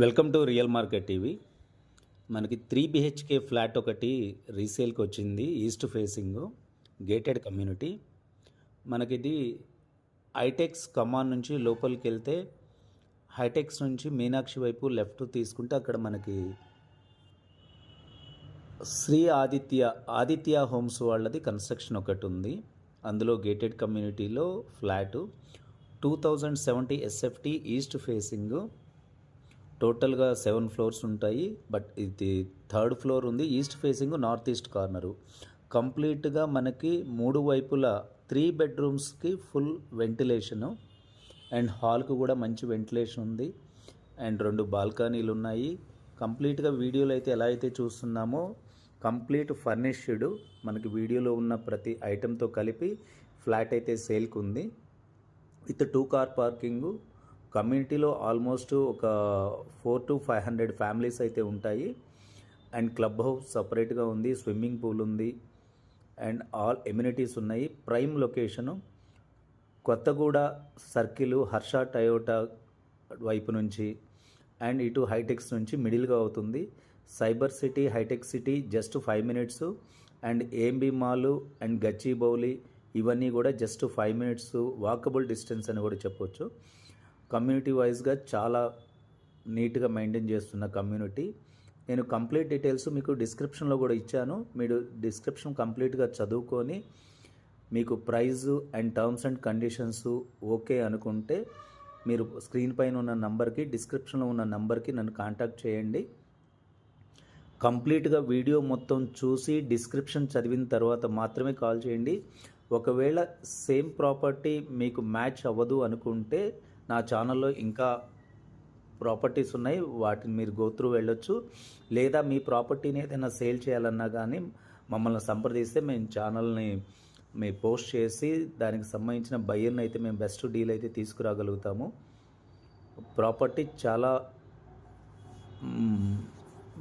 Welcome to real market TV. మనకి three BHK flat ఒకటి రీసేల్కి వచ్చింది ఈస్ట్ ఫేసింగ్ గేటెడ్ కమ్యూనిటీ. మనకి ఇది హైటెక్స్ కమాన్ నుంచి లోపలికి వెళ్తే హైటెక్స్ నుంచి మీనాక్షి వైపు లెఫ్ట్ తీసుకుంటే అక్కడ మనకి శ్రీ ఆదిత్య ఆదిత్య హోమ్స్ వాళ్ళది కన్స్ట్రక్షన్ ఒకటి ఉంది. అందులో గేటెడ్ కమ్యూనిటీలో flat. Two thousand seventy SFT east facing టోటల్గా సెవెన్ ఫ్లోర్స్ ఉంటాయి బట్ ఇది థర్డ్ ఫ్లోర్ ఉంది east facing north east corner. కంప్లీట్గా మనకి మూడు వైపులా త్రీ బెడ్రూమ్స్కి ఫుల్ వెంటిలేషను అండ్ హాల్కు కూడా మంచి వెంటిలేషన్ ఉంది అండ్ రెండు బాల్కనీలు ఉన్నాయి. కంప్లీట్గా వీడియోలో అయితే ఎలా అయితే చూస్తున్నామో కంప్లీట్ ఫర్నిష్డ్ మనకి వీడియోలో ఉన్న ప్రతి ఐటెంతో కలిపి ఫ్లాట్ అయితే సేల్కు ఉంది. విత్ టూ కార్ పార్కింగు కమ్యూనిటీలో ఆల్మోస్ట్ ఒక four to five hundred families అయితే ఉంటాయి. అండ్ క్లబ్ హౌస్ సపరేట్గా ఉంది స్విమ్మింగ్ పూల్ ఉంది. అండ్ ఆల్ ఎమ్యూనిటీస్ ఉన్నాయి. Prime location Kothaguda circle Harsha Toyota వైపు నుంచి అండ్ ఇటు హైటెక్స్ నుంచి మిడిల్గా అవుతుంది. Cyber City Hitec City just five minutes. And AMB mall and Gachibowli ఇవన్నీ కూడా just five minutes walkable distance అని కూడా చెప్పొచ్చు. కమ్యూనిటీ వైజ్గా చాలా నీట్గా మెయింటైన్ చేస్తున్న కమ్యూనిటీ నేను కంప్లీట్ డీటెయిల్స్ మీకు డిస్క్రిప్షన్లో కూడా ఇచ్చాను. మీరు డిస్క్రిప్షన్ కంప్లీట్గా చదువుకొని మీకు price and terms and conditions okay అనుకుంటే మీరు స్క్రీన్ పైన ఉన్న నంబర్కి డిస్క్రిప్షన్లో ఉన్న నంబర్కి నన్ను కాంటాక్ట్ చేయండి. కంప్లీట్గా వీడియో మొత్తం చూసి డిస్క్రిప్షన్ చదివిన తర్వాత మాత్రమే కాల్ చేయండి. ఒకవేళ సేమ్ ప్రాపర్టీ మీకు మ్యాచ్ అవ్వదు అనుకుంటే నా ఛానల్లో ఇంకా ప్రాపర్టీస్ ఉన్నాయి. వాటిని మీరు గోత్రూ వెళ్ళొచ్చు. లేదా మీ ప్రాపర్టీని ఏదైనా సేల్ చేయాలన్నా కానీ మమ్మల్ని సంప్రదిస్తే మేము ఛానల్ని మీ పోస్ట్ చేసి దానికి సంబంధించిన బయ్యర్ని అయితే మేము బెస్ట్ డీల్ అయితే తీసుకురాగలుగుతాము. ప్రాపర్టీ చాలా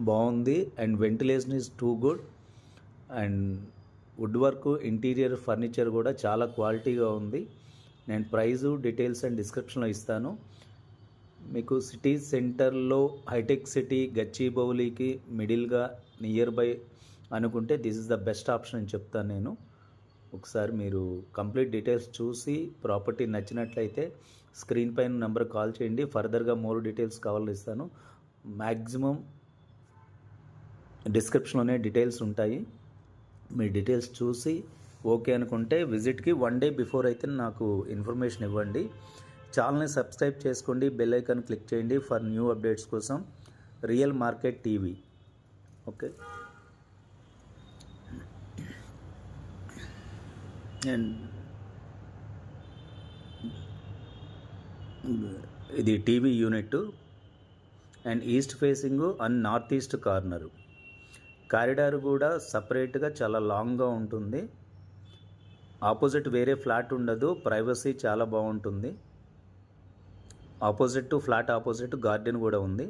బాగుంది. And ventilation is too good. And wood work interior furniture కూడా చాలా క్వాలిటీగా ఉంది. నేను ప్రైజు డీటెయిల్స్ అండ్ డిస్క్రిప్షన్లో ఇస్తాను. మీకు సిటీ సెంటర్లో హైటెక్ సిటీ గచ్చిబౌలికి మిడిల్గా నియర్ బై అనుకుంటే this is the best option అని చెప్తాను నేను. ఒకసారి మీరు కంప్లీట్ డీటెయిల్స్ చూసి ప్రాపర్టీ నచ్చినట్లయితే స్క్రీన్ పైన నెంబర్ కాల్ చేయండి. ఫర్దర్గా మోర్ డీటెయిల్స్ కావాలని ఇస్తాను. మ్యాక్సిమం డిస్క్రిప్షన్లోనే డీటెయిల్స్ ఉంటాయి. మీ డీటెయిల్స్ చూసి ఓకే అనుకుంటే విజిట్కి వన్ డే బిఫోర్ అయితే నాకు ఇన్ఫర్మేషన్ ఇవ్వండి. ఛానల్ని సబ్స్క్రైబ్ చేసుకోండి బెల్ ఐకాన్ క్లిక్ చేయండి ఫర్ న్యూ అప్డేట్స్ కోసం real market TV. Okay? And ఇది TV unit and east facing and north east corner. Corridor కూడా సపరేట్గా చాలా లాంగ్గా ఉంటుంది. ఆపోజిట్ వేరే ఫ్లాట్ ఉండదు ప్రైవసీ చాలా బాగుంటుంది. Opposite to flat opposite garden కూడా ఉంది.